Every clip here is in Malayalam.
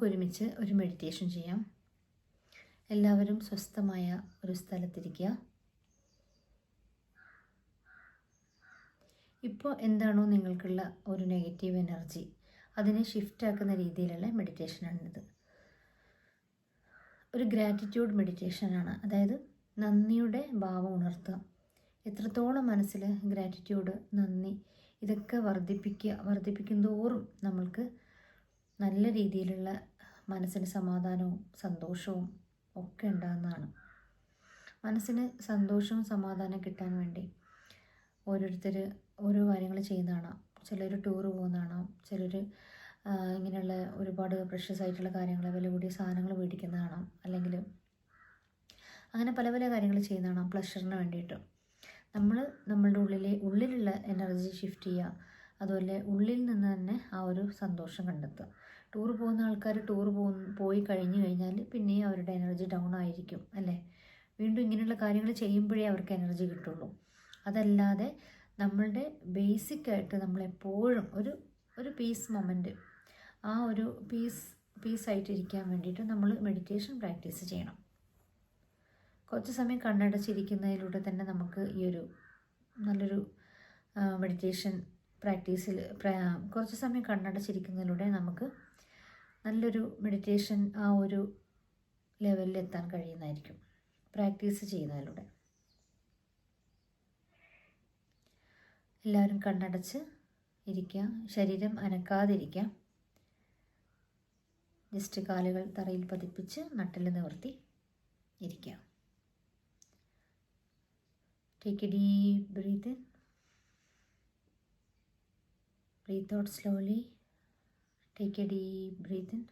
നമുക്കൊരുമിച്ച് ഒരു മെഡിറ്റേഷൻ ചെയ്യാം. എല്ലാവരും സ്വസ്ഥമായ ഒരു സ്ഥലത്തിരിക്കുക. ഇപ്പോൾ എന്താണോ നിങ്ങൾക്കുള്ള ഒരു നെഗറ്റീവ് എനർജി അതിനെ ഷിഫ്റ്റ് ആക്കുന്ന രീതിയിലുള്ള മെഡിറ്റേഷനാണിത് ഒരു ഗ്രാറ്റിറ്റ്യൂഡ് മെഡിറ്റേഷനാണ് അതായത് നന്ദിയുടെ ഭാവം ഉണർത്തുക. എത്രത്തോളം മനസ്സിൽ ഗ്രാറ്റിറ്റ്യൂഡ് നന്ദി ഇതൊക്കെ വർദ്ധിപ്പിക്കുക വർദ്ധിപ്പിക്കും തോറും നമ്മൾക്ക് നല്ല രീതിയിലുള്ള മനസ്സിന് സമാധാനവും സന്തോഷവും ഒക്കെ ഉണ്ടാകുന്നതാണ്. മനസ്സിന് സന്തോഷവും സമാധാനം കിട്ടാൻ വേണ്ടി ഓരോരുത്തർ ഓരോ കാര്യങ്ങൾ ചെയ്യുന്നതാണ്. ചിലർ ടൂറ് പോകുന്നതാണ്. ചിലർ ഇങ്ങനെയുള്ള ഒരുപാട് പ്രഷ്യസ് ആയിട്ടുള്ള കാര്യങ്ങൾ വില കൂടിയ സാധനങ്ങൾ മേടിക്കുന്നതാണ്. അല്ലെങ്കിൽ അങ്ങനെ പല പല കാര്യങ്ങൾ ചെയ്യുന്നതാണ് പ്ലഷറിന് വേണ്ടിയിട്ട്. നമ്മൾ നമ്മളുടെ ഉള്ളിലെ ഉള്ളിലുള്ള എനർജി ഷിഫ്റ്റ് ചെയ്യുക. അതുപോലെ ഉള്ളിൽ നിന്ന് തന്നെ ആ ഒരു സന്തോഷം കണ്ടെത്തുക. ടൂർ പോകുന്ന ആൾക്കാർ ടൂർ പോയി കഴിഞ്ഞു കഴിഞ്ഞാൽ പിന്നെയും അവരുടെ എനർജി ഡൗൺ ആയിരിക്കും അല്ലേ? വീണ്ടും ഇങ്ങനെയുള്ള കാര്യങ്ങൾ ചെയ്യുമ്പോഴേ അവർക്ക് എനർജി കിട്ടുള്ളൂ. അതല്ലാതെ നമ്മളുടെ ബേസിക്കായിട്ട് നമ്മളെപ്പോഴും ഒരു ഒരു പീസ് മൊമെന്റ് ആ ഒരു പീസ് പീസായിട്ടിരിക്കാൻ വേണ്ടിയിട്ട് നമ്മൾ മെഡിറ്റേഷൻ പ്രാക്ടീസ് ചെയ്യണം. കുറച്ച് സമയം കണ്ണടച്ചിരിക്കുന്നതിലൂടെ തന്നെ നമുക്ക് ഈ ഒരു നല്ലൊരു മെഡിറ്റേഷൻ പ്രാക്ടീസിൽ കുറച്ച് സമയം കണ്ണടച്ചിരിക്കുന്നതിലൂടെ നമുക്ക് നല്ലൊരു മെഡിറ്റേഷൻ ആ ഒരു ലെവലിൽ എത്താൻ കഴിയുന്നതായിരിക്കും. പ്രാക്ടീസ് ചെയ്യുന്നതിലൂടെ. എല്ലാവരും കണ്ണടച്ച് ഇരിക്കുക. ശരീരം അനക്കാതിരിക്കുക. ജസ്റ്റ് കാലുകൾ തറയിൽ പതിപ്പിച്ച് നട്ടിൽ നിവർത്തി ഇരിക്കുക. Take a deep breath in breathe out slowly take a deep breath in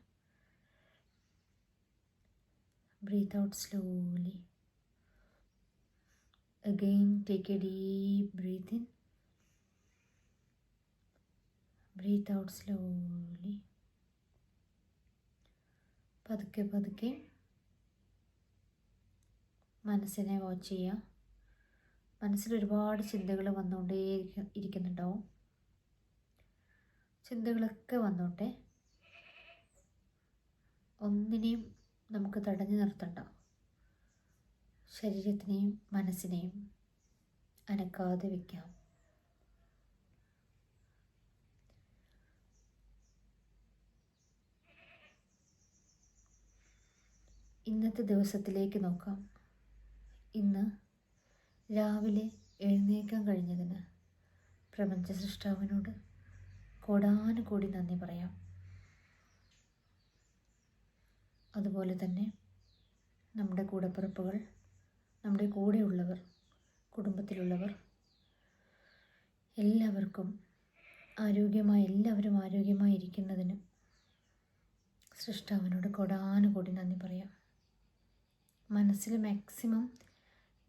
breathe out slowly. Again take a deep breath in. Breathe out slowly. പതുക്കെ പതുക്കെ മനസ്സിനെ വാച്ച് ചെയ്യുക. മനസ്സിൽ ഒരുപാട് ചിന്തകൾ വന്നുകൊണ്ടേ ഇരിക്കുന്നുണ്ടാവും. ചിന്തകളൊക്കെ വന്നോട്ടെ. ഒന്നിനെയും നമുക്ക് തടഞ്ഞു നിർത്തണ്ട. ശരീരത്തിനെയും മനസ്സിനെയും അനക്കാതെ വയ്ക്കാം ഇന്നത്തെ ദിവസത്തിലേക്ക് നോക്കാം. ഇന്ന് രാവിലെ എഴുന്നേക്കാൻ കഴിഞ്ഞതിന് പ്രപഞ്ച സൃഷ്ടാവിനോട് കോടാനുകൂടി നന്ദി പറയാം. അതുപോലെ തന്നെ നമ്മുടെ കൂടപ്പിറപ്പുകൾ നമ്മുടെ കൂടെയുള്ളവർ കുടുംബത്തിലുള്ളവർ എല്ലാവർക്കും ആരോഗ്യമായി എല്ലാവരും ആരോഗ്യമായി ഇരിക്കുന്നതിന് സൃഷ്ടാവിനോട് കൊടാനുകൂടി നന്ദി പറയാം. മനസ്സിൽ മാക്സിമം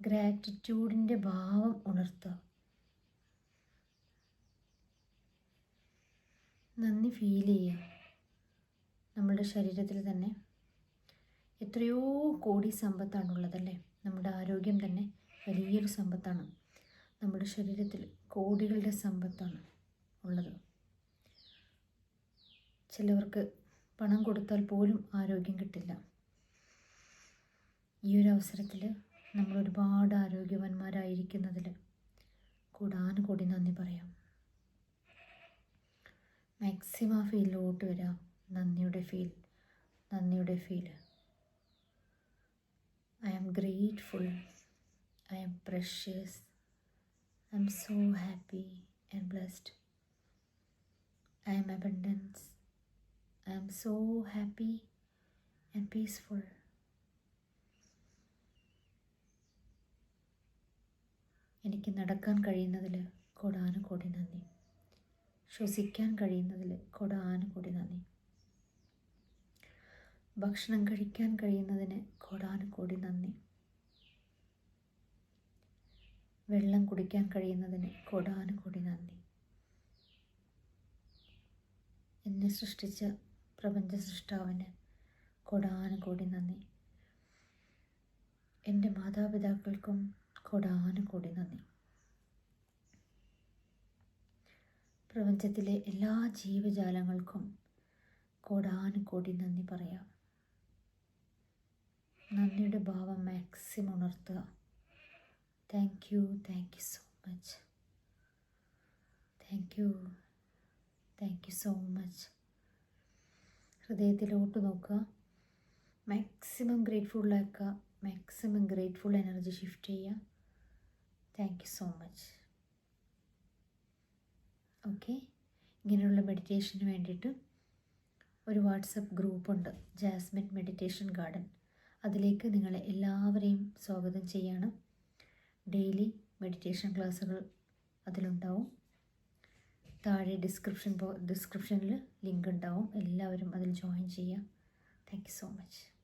ഗ്രാറ്റിറ്റ്യൂഡിന്റെ ഭാവം ഉണർത്തുക. നന്ദി ഫീൽ ചെയ്യുക നമ്മുടെ ശരീരത്തിൽ തന്നെ എത്രയോ കോടി സമ്പത്താണുള്ളതല്ലേ? നമ്മുടെ ആരോഗ്യം തന്നെ വലിയൊരു സമ്പത്താണ്. നമ്മുടെ ശരീരത്തിൽ കോടികളുടെ സമ്പത്താണ് ഉള്ളത്. ചിലവർക്ക് പണം കൊടുത്താൽ പോലും ആരോഗ്യം കിട്ടില്ല. ഈ ഒരു അവസരത്തിൽ നമ്മൾ ഒരുപാട് ആരോഗ്യവാന്മാരായിരിക്കുന്നതിൽ കൂടാനുകൂടി നന്ദി പറയാം. മാക്സിമ ഫീലിലോട്ട് വരാം. നന്ദിയുടെ ഫീൽ നന്ദിയുടെ feel I am grateful I am precious I am so happy and blessed I am abundance I am so happy and peaceful എനിക്ക് നടക്കാൻ കഴിയുന്നതിൽ കൂടാനും കൊടി നന്ദി. ശ്വസിക്കാൻ കഴിയുന്നതിൽ കൊടാനുകൂടി നന്ദി. ഭക്ഷണം കഴിക്കാൻ കഴിയുന്നതിന് കോടാനുകോടി നന്ദി. വെള്ളം കുടിക്കാൻ കഴിയുന്നതിന് കോടാനുകോടി നന്ദി. എന്നെ സൃഷ്ടിച്ച പ്രപഞ്ച സൃഷ്ടാവിന് കോടാനുകോടി നന്ദി. എന്റെ മാതാപിതാക്കൾക്കും കോടാനുകോടി നന്ദി. പ്രപഞ്ചത്തിലെ എല്ലാ ജീവജാലങ്ങൾക്കും കോടാനുകോടി നന്ദി പറയാം. നന്ദിയുടെ ഭാവം maximum ഉണർത്തുക. Thank you thank you so much thank you thank you so much ഹൃദയത്തിലോട്ട് നോക്കുക. മാക്സിമം ഗ്രേറ്റ്ഫുള്ളാക്കുക മാക്സിമം ഗ്രേറ്റ്ഫുൾ എനർജി ഷിഫ്റ്റ് ചെയ്യുക. Thank you so much okay. ഇങ്ങനെയുള്ള മെഡിറ്റേഷന് വേണ്ടിയിട്ട് ഒരു വാട്സപ്പ് ഗ്രൂപ്പുണ്ട്. ജാസ്മിൻ മെഡിറ്റേഷൻ ഗാർഡൻ അതിലേക്ക് നിങ്ങളെ എല്ലാവരെയും സ്വാഗതം ചെയ്യാണ്. ഡെയിലി മെഡിറ്റേഷൻ ക്ലാസ്സുകൾ അതിലുണ്ടാവും. താഴെ ഡിസ്ക്രിപ്ഷൻ ബോ ഡിസ്ക്രിപ്ഷനിൽ ലിങ്ക് ഉണ്ടാവും. എല്ലാവരും അതിൽ ജോയിൻ ചെയ്യുക. Thank you so much